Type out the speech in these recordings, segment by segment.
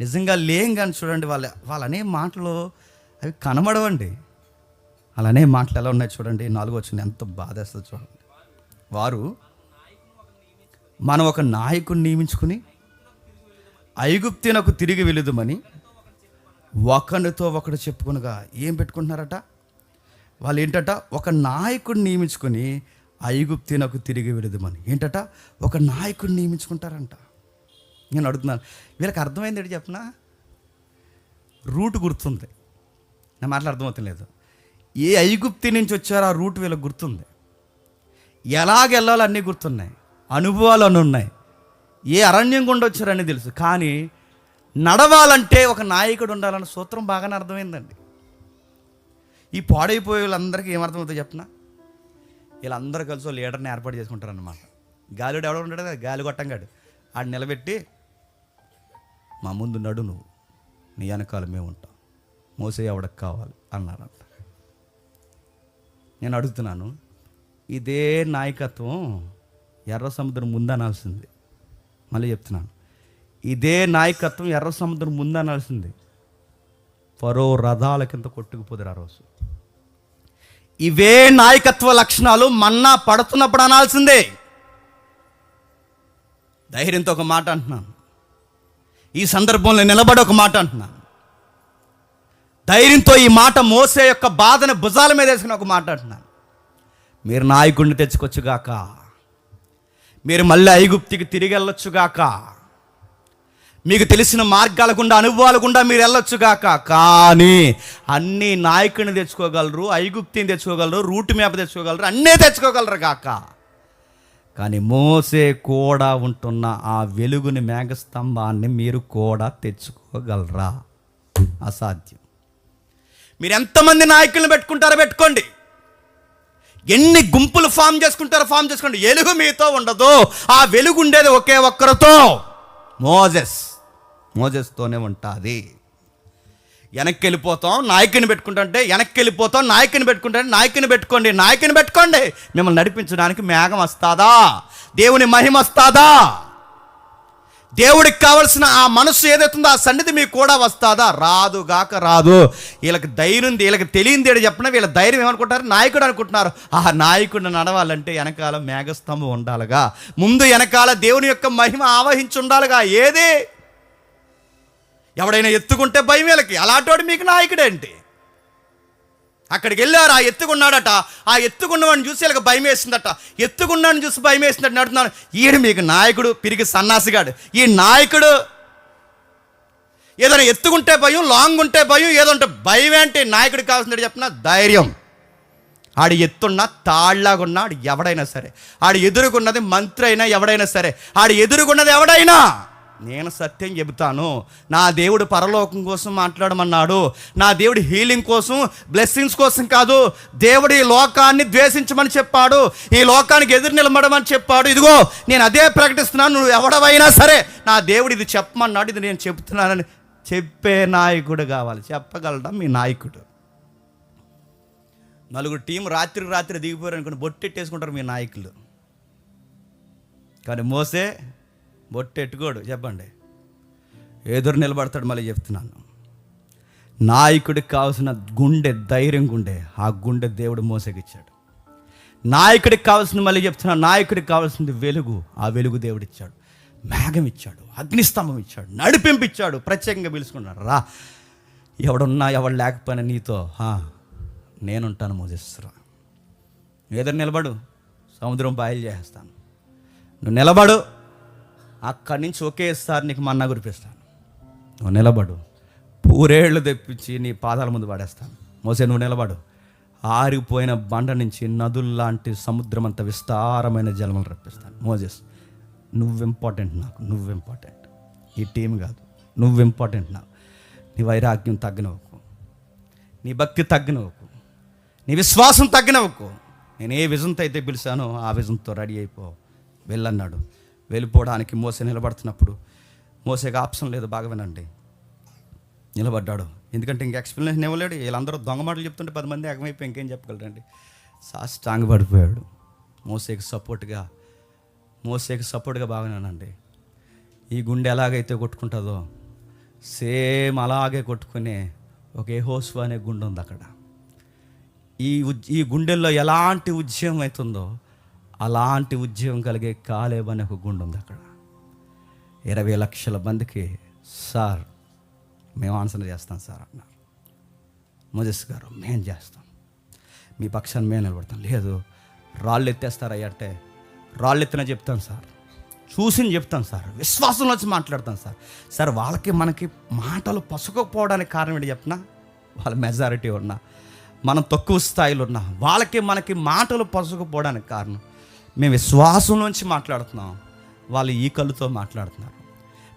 నిజంగా లేం కానీ చూడండి వాళ్ళ వాళ్ళనే మాటలు అవి కనబడవండి. అలానే మాటలు ఎలా ఉన్నాయి చూడండి. నాలుగు వచ్చింది ఎంత బాధేస్తుంది చూడండి. వారు మనం ఒక నాయకుడిని నియమించుకుని ఐగుప్తినకు తిరిగి వెళుదుమని ఒకనితో ఒకడు చెప్పుకునగా ఏం పెట్టుకుంటున్నారట? వాళ్ళు ఏంటట? ఒక నాయకుడిని నియమించుకొని ఐగుప్తినకు తిరిగి వెళుదుమని. ఏంటట? ఒక నాయకుడిని నియమించుకుంటారంట. నేను అడుగుతున్నాను. వీళ్ళకి అర్థమైంది ఏంటి చెప్పిన? రూట్ గుర్తుంది. నా మాటలు అర్థమవుతలేదు. ఏ ఐగుప్తి నుంచి వచ్చారో ఆ రూట్ వీళ్ళకి గుర్తుంది. ఎలాగెళ్ళాలో అన్నీ గుర్తున్నాయి. అనుభవాలు అని ఉన్నాయి. ఏ అరణ్యం గుండా వచ్చారని తెలుసు. కానీ నడవాలంటే ఒక నాయకుడు ఉండాలన్న సూత్రం బాగానే అర్థమైందండి. ఈ పాడైపోయే వాళ్ళందరికీ ఏమర్థమవుతుందో చెప్పిన? వీళ్ళందరూ కలిసి లీడర్ని ఏర్పాటు చేసుకుంటారన్నమాట. గాలిడు ఎవడో ఉంటాడు కదా గాలి కొట్టంగాడు. ఆడు నిలబెట్టి మా ముందు నడు నువ్వు. నీ వెనకాల మేము ఉంటాం. మోసే ఎవడకు కావాలి? అన్నాడంట. నేను అడుగుతున్నాను ఇదే నాయకత్వం ఎర్ర సముద్రం ముందనాల్సింది మళ్ళీ చెప్తున్నాను ఇదే నాయకత్వం ఎర్ర సముద్రం ముందనాల్సింది ఫరో రథాల కింద కొట్టుకుపోదురు ఆ రోజు. ఇవే నాయకత్వ లక్షణాలు మన్నా పడుతున్నప్పుడు అనాల్సిందే. ధైర్యంతో ఒక మాట అంటున్నాను. ఈ సందర్భంలో నిలబడి ఒక మాట అంటున్నాను ధైర్యంతో ఈ మాట మోసే యొక్క బాధను భుజాల మీద వేసుకుని ఒక మాట అంటున్నాను మీరు నాయకుడిని తెచ్చుకొచ్చుగాక మీరు మళ్ళీ ఐగుప్తికి తిరిగి వెళ్ళొచ్చుగాక మీకు తెలిసిన మార్గాల గుండా అనుభవాల గుండా మీరు వెళ్ళొచ్చుగాక కానీ అన్ని నాయకుడిని తెచ్చుకోగలరు ఐగుప్తిని తెచ్చుకోగలరు రూట్ మ్యాప్ తెచ్చుకోగలరు అన్నీ తెచ్చుకోగలరు కాక కానీ మోసే కూడా ఉంటున్న ఆ వెలుగుని మేఘస్తంభాన్ని మీరు కూడా తెచ్చుకోగలరా? అసాధ్యం. మీరు ఎంతమంది నాయకులను పెట్టుకుంటారో పెట్టుకోండి. ఎన్ని గుంపులు ఫామ్ చేసుకుంటారో ఫామ్ చేసుకోండి. వెలుగు మీతో ఉండదు. ఆ వెలుగు ఉండేది ఒకే ఒక్కరితో. మోజెస్. మోజెస్తోనే ఉంటుంది. వెనక్కి వెళ్ళిపోతాం నాయకుని పెట్టుకుంటుంటే వెనక్కి వెళ్ళిపోతాం నాయకుని పెట్టుకుంటే నాయకుని పెట్టుకోండి నాయకుని పెట్టుకోండి. మిమ్మల్ని నడిపించడానికి మేఘం వస్తాదా? దేవుని మహిమ వస్తాదా? దేవుడికి కావలసిన ఆ మనసు ఏదైతుందో ఆ సన్నిధి మీకు కూడా వస్తాదా? రాదు గాక రాదు. వీళ్ళకి ధైర్యం ఉంది వీళ్ళకి తెలియంది ఏడు చెప్పిన వీళ్ళ ధైర్యం ఏమనుకుంటారు? నాయకుడు అనుకుంటున్నారు. ఆ నాయకుడిని నడవాలంటే వెనకాల మేఘస్తంభం ఉండాలిగా. ముందు వెనకాల దేవుని యొక్క మహిమ ఆవహించి ఉండాలిగా. ఏది? ఎవడైనా ఎత్తుకుంటే భయం వీళ్ళకి అలాంటోడు మీకు నాయకుడేంటి? అక్కడికి వెళ్ళారు ఆ ఎత్తుకున్నాడట. ఆ ఎత్తుకున్నవాడిని చూసి వీళ్ళకి భయం వేసిందట ఎత్తుకున్నాడని చూసి భయం వేసిందట నడుతున్నాను ఈడు మీకు నాయకుడు పిరిగి సన్నాసిగాడు. ఈ నాయకుడు ఏదైనా ఎత్తుకుంటే భయం లాంగ్ ఉంటే భయం ఏదో ఉంటే భయం ఏంటి? నాయకుడికి కావాల్సింది చెప్పిన ధైర్యం. ఆడు ఎత్తున్న తాళ్ళాగున్నా ఆడు ఎవడైనా సరే. ఆడు ఎదురుకున్నది మంత్రి అయినా ఎవడైనా సరే. ఆడు ఎదురుకున్నది ఎవడైనా నేను సత్యం చెబుతాను. నా దేవుడు పరలోకం కోసం మాట్లాడమన్నాడు. నా దేవుడు హీలింగ్ కోసం బ్లెస్సింగ్స్ కోసం కాదు దేవుడు ఈ లోకాన్ని ద్వేషించమని చెప్పాడు. ఈ లోకానికి ఎదురు నిలబడమని చెప్పాడు. ఇదిగో నేను అదే ప్రకటిస్తున్నాను. నువ్వు ఎవడవైనా సరే నా దేవుడు ఇది చెప్పమన్నాడు ఇది నేను చెప్తున్నానని చెప్పే నాయకుడు కావాలి. చెప్పగలడం మీ నాయకుడు? నలుగురు టీం రాత్రి రాత్రి దిగిపోయారు అనుకుని బొట్టెట్టేసుకుంటారు మీ నాయకులు. కానీ మోసే బొట్టెట్టుకోడు చెప్పండి. ఎదురు నిలబడతాడు మళ్ళీ చెప్తున్నాను. నాయకుడికి కావాల్సిన గుండె ధైర్యం గుండె ఆ గుండె దేవుడు మోసగిచ్చాడు. నాయకుడికి కావాల్సింది మళ్ళీ చెప్తున్నాను నాయకుడికి కావాల్సింది వెలుగు ఆ వెలుగు దేవుడిచ్చాడు మేఘం ఇచ్చాడు అగ్నిస్తంభం ఇచ్చాడు నడిపింపు ఇచ్చాడు ప్రత్యేకంగా పిలుచుకున్నాడు రా. ఎవడున్నా ఎవడు లేకపోయినా నీతో "హా, నేనుంటాను మోదిస్తురా ఎదురు నిలబడు సముద్రం బాయిల్ చేస్తాను నువ్వు నిలబడు అక్కడి నుంచి ఒకేసారి నీకు మన్నా కురిపిస్తాను. నువ్వు నిలబడు. పూరేళ్ళు తెప్పించి నీ పాదాల ముందు పడేస్తాను. మోసే నువ్వు నిలబడు. ఆరిపోయిన బండ నుంచి నదుల్లాంటి సముద్రం అంత విస్తారమైన జలములు రప్పిస్తాను. మోజెస్ నువ్వు ఇంపార్టెంట్ నాకు నువ్వు ఇంపార్టెంట్ ఈ టీం కాదు. నువ్వు ఇంపార్టెంట్ నాకు. నీ వైరాగ్యం తగ్గినవకు నీ భక్తి తగ్గినవకు నీ విశ్వాసం తగ్గినవకు నేను ఏ విజన్తో అయితే పిలిచానో ఆ విజన్తో రెడీ అయిపో. వెళ్ళన్నాడు. వెళ్ళిపోవడానికి మోసే నిలబడుతున్నప్పుడు మోసేకి ఆప్షన్ లేదు బాగా వినండి. నిలబడ్డాడు. ఎందుకంటే ఇంక ఎక్స్ప్లెనేషన్ ఇవ్వలేడు. వీళ్ళందరూ దొంగ మాటలు చెప్తుంటే పది మంది ఏకమైపోయి ఇంకేం చెప్పగలరండి. సాష్టాంగ పడిపోయాడు. మోసేకి సపోర్ట్గా మోసేకి సపోర్ట్గా బాగానేనండి ఈ గుండె ఎలాగైతే కొట్టుకుంటుందో సేమ్ అలాగే కొట్టుకునే ఒక ఏహోస్వ అనే గుండె ఉంది అక్కడ. ఈ ఉజ్ ఈ గుండెల్లో ఎలాంటి ఉద్యమం అవుతుందో అలాంటి ఉద్యమం కలిగే కాలేబ్ అనే ఒక గుండు ఉంది అక్కడ. ఇరవై లక్షల మందికి సార్ మేము ఆన్సర్ చేస్తాం సార్ అన్నారు. మోజస్ గారు మేము చేస్తాం. మీ పక్షాన్ని మేము నిలబడతాం. లేదు రాళ్ళు ఎత్తేస్తారయ్య అంటే రాళ్ళు ఎత్తిన చెప్తాం సార్. చూసి చెప్తాం సార్. విశ్వాసంలో వచ్చి మాట్లాడతాం సార్. సార్ వాళ్ళకి మనకి మాటలు పసుకపోవడానికి కారణం ఏంటి చెప్పినా? వాళ్ళ మెజారిటీ ఉన్నా మనం తక్కువ స్థాయిలో ఉన్నా వాళ్ళకి మనకి మాటలు పసుకపోవడానికి కారణం మేము విశ్వాసంలోంచి మాట్లాడుతున్నాం. వాళ్ళు ఈ మాట్లాడుతున్నారు.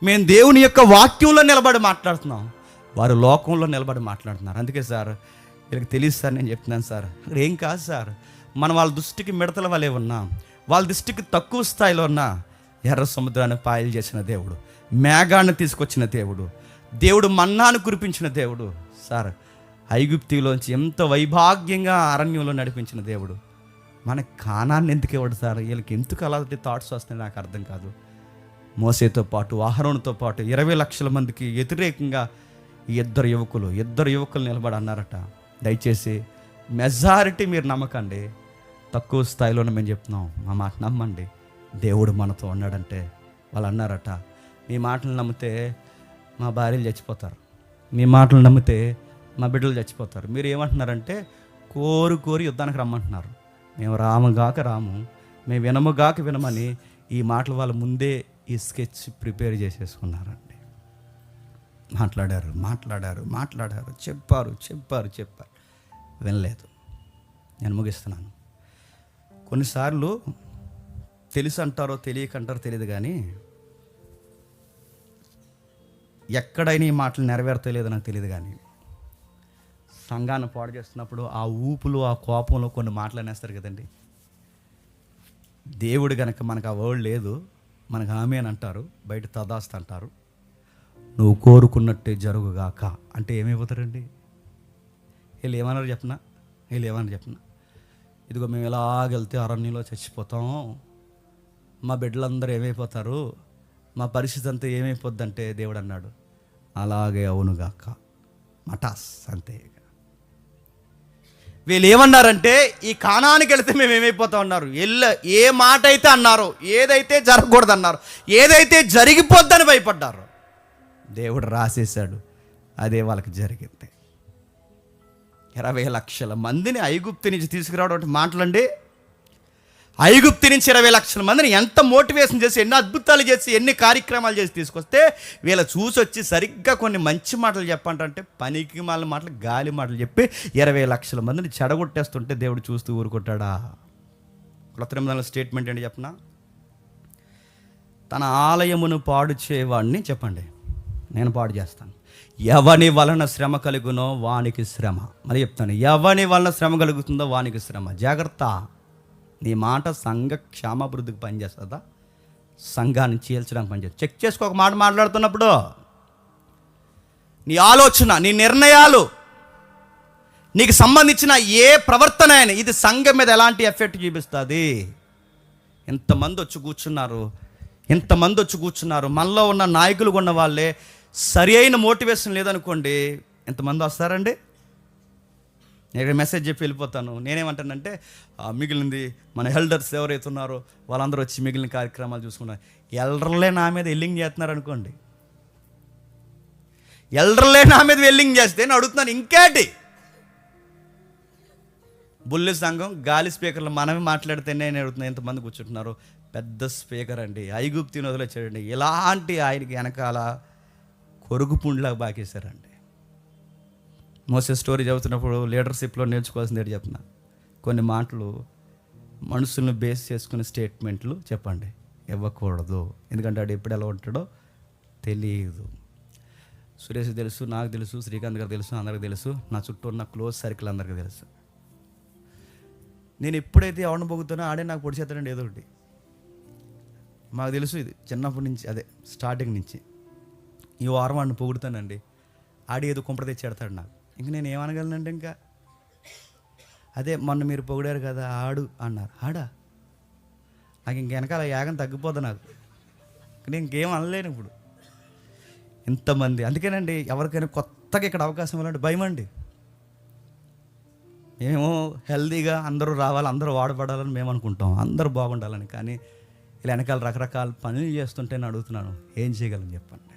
మేము దేవుని యొక్క వాక్యంలో నిలబడి మాట్లాడుతున్నాం. వారు లోకంలో నిలబడి మాట్లాడుతున్నారు. అందుకే సార్ వీళ్ళకి తెలియదు సార్ నేను చెప్తున్నాను సార్. అక్కడ ఏం కాదు సార్. మనం వాళ్ళ దృష్టికి మిడతల వలె ఉన్నాం. వాళ్ళ దృష్టికి తక్కువ స్థాయిలో ఉన్న ఎర్ర సముద్రాన్ని పాయలు చేసిన దేవుడు మేఘాన్ని తీసుకొచ్చిన దేవుడు దేవుడు మన్నాను కురిపించిన దేవుడు సార్ ఐగుప్తిలోంచి ఎంత వైభాగ్యంగా అరణ్యంలో నడిపించిన దేవుడు. మనకు కానాన్ని ఎందుకు ఇవ్వడు సార్? వీళ్ళకి ఎందుకు అలాంటి థాట్స్ వస్తాయి నాకు అర్థం కాదు. మోసేతో పాటు ఆహరణతో పాటు ఇరవై లక్షల మందికి వ్యతిరేకంగా ఇద్దరు యువకులు ఇద్దరు యువకులు నిలబడి అన్నారట దయచేసి మెజారిటీ మీరు నమ్మకండి. తక్కువ స్థాయిలోనే మేము చెప్తున్నాం. మా మాట నమ్మండి. దేవుడు మనతో ఉన్నాడంటే వాళ్ళు అన్నారట. మీ మాటలు నమ్మితే మా భార్యలు చచ్చిపోతారు. మీ మాటలు నమ్మితే మా బిడ్డలు చచ్చిపోతారు. మీరు ఏమంటున్నారంటే కోరు కోరి యుద్ధానికి రమ్మంటున్నారు. మేము రాముగాక రాము మేము వినముగాక వినమని ఈ మాటలు వాళ్ళ ముందే ఈ స్కెచ్ ప్రిపేర్ చేసేసుకున్నారండి. మాట్లాడారు మాట్లాడారు మాట్లాడారు చెప్పారు చెప్పారు చెప్పారు. వినలేదు. నేను ముగిస్తున్నాను. కొన్నిసార్లు తెలుసు అంటారో తెలియకంటారో తెలియదు కానీ ఎక్కడైనా ఈ మాటలు నెరవేరతలేదో నాకు తెలియదు కానీ సంఘాన్ని పాడు చేస్తున్నప్పుడు ఆ ఊపులు ఆ కోపంలో కొన్ని మాట్లాడేస్తారు కదండి. దేవుడు కనుక మనకు ఆ వర్డ్ లేదు మనకు ఆమె అని అంటారు బయట తదాస్త అంటారు. నువ్వు కోరుకున్నట్టే జరుగుగాక అంటే ఏమైపోతారండి? వీళ్ళు ఏమన్నారు చెప్పనా? వీళ్ళు ఏమన్నారు చెప్పనా? ఇదిగో మేము ఎలాగెళ్తే అరణ్యంలో చచ్చిపోతాం మా బిడ్డలందరూ ఏమైపోతారు మా పరిస్థితి అంతా ఏమైపోద్దంటే దేవుడు అన్నాడు. అలాగే అవునుగాక. మటాస్ అంతే ఇక. వీళ్ళు ఏమన్నారంటే ఈ కానానికి వెళితే మేము ఏమైపోతాం అన్నారు. ఎల్ల ఏ మాట అయితే అన్నారో ఏదైతే జరగకూడదు అన్నారు ఏదైతే జరిగిపోద్దని భయపడ్డారు దేవుడు రాసేశాడు. అదే వాళ్ళకి జరిగింది. ఇరవై లక్షల మందిని ఐగుప్తు నుంచి తీసుకురావడం మాటలండి. ఐగుప్తి నుంచి ఇరవై లక్షల మందిని ఎంత మోటివేషన్ చేసి ఎన్ని అద్భుతాలు చేసి ఎన్ని కార్యక్రమాలు చేసి తీసుకొస్తే వీళ్ళ చూసి వచ్చి సరిగ్గా కొన్ని మంచి మాటలు చెప్పంటే పనికి మాల మాటలు గాలి మాటలు చెప్పి ఇరవై లక్షల మందిని చెడగొట్టేస్తుంటే దేవుడు చూస్తూ ఊరుకుంటాడా? కొత్త నిబంధనల స్టేట్మెంట్ ఏంటి చెప్పనా? తన ఆలయమును పాడు చేయవాడిని చెప్పండి. నేను పాడు చేస్తాను. ఎవని వలన శ్రమ కలుగునో వానికి శ్రమ. మరి చెప్తాను. ఎవని వలన శ్రమ కలుగుతుందో వానికి శ్రమ. జాగ్రత్త. నీ మాట సంఘ క్షేమాభివృద్ధికి పనిచేస్తుందా? సంఘాన్ని చీల్చడానికి పనిచేస్తుంది. చెక్ చేసుకో ఒక మాట మాట్లాడుతున్నప్పుడు. నీ ఆలోచన నీ నిర్ణయాలు నీకు సంబంధించిన ఏ ప్రవర్తన అయినా ఇది సంఘం మీద ఎలాంటి ఎఫెక్ట్ చూపిస్తుంది? ఎంతమంది వచ్చి కూర్చున్నారు ఎంతమంది వచ్చి కూర్చున్నారు మనలో ఉన్న నాయకులు ఉన్న వాళ్ళే సరి అయిన మోటివేషన్ లేదనుకోండి ఎంతమంది వస్తారండి? నేను మెసేజ్ చెప్పి వెళ్ళిపోతాను. నేనేమంటానంటే మిగిలింది మన హెల్డర్స్ ఎవరైతే ఉన్నారో వాళ్ళందరూ వచ్చి మిగిలిన కార్యక్రమాలు చూసుకున్నారు ఎల్డర్లే నా మీద ఎల్లింగ్ చేస్తున్నారు అనుకోండి. ఎల్డర్లే నా మీద వెల్లింగ్ చేస్తే నేను అడుగుతున్నాను ఇంకేటి? బుల్లి సంఘం గాలి స్పీకర్లు మనమే మాట్లాడితేనే నేను అడుగుతున్నాను ఎంతమంది కూర్చుంటున్నారు? పెద్ద స్పీకర్ అండి. ఐగుప్తిని వదిలేచాడండి ఇలాంటి ఆయనకి వెనకాల కొరుగు పుండ్లాగా బాకేశారండి. మోసే స్టోరీ చదువుతున్నప్పుడు లీడర్షిప్లో నేర్చుకోవాల్సింది ఏంటి చెప్తున్నా. కొన్ని మాటలు మనుషులను బేస్ చేసుకునే స్టేట్మెంట్లు చెప్పండి. ఇవ్వకూడదు. ఎందుకంటే వాడు ఎప్పుడు ఎలా ఉంటాడో తెలియదు సురేష్ తెలుసు నాకు తెలుసు శ్రీకాంత్ గారు తెలుసు అందరికి తెలుసు. నా చుట్టూ ఉన్న క్లోజ్ సర్కిల్ అందరికీ తెలుసు. నేను ఎప్పుడైతే ఎవరిని పొగుతానో ఆడే నాకు పొడి చేస్తాడండి ఏదో ఒకటి. మాకు తెలుసు ఇది. చిన్నప్పటి నుంచి అదే స్టార్టింగ్ నుంచి. ఈ వారం వాడిని పొగుడుతానండి. ఆడి ఏదో కుంపడ తెచ్చేడతాడు నాకు. ఇంక నేను ఏమనగలనండి ఇంకా అదే మొన్న మీరు పొగిడారు కదా ఆడు అన్నారు. ఆడా? నాకు ఇంక వెనకాల యాగం తగ్గిపోతుంది నాకు. నేను ఇంకేం అనలేను ఇప్పుడు. ఇంతమంది. అందుకేనండి ఎవరికైనా కొత్తగా ఇక్కడ అవకాశం ఇవ్వాలంటే భయం అండి. మేము హెల్దీగా అందరూ రావాలి అందరూ వాడబడాలని మేము అనుకుంటాం. అందరూ బాగుండాలని. కానీ ఇలా వెనకాల రకరకాల పనులు చేస్తుంటే నేను అడుగుతున్నాను ఏం చేయగలను చెప్పండి.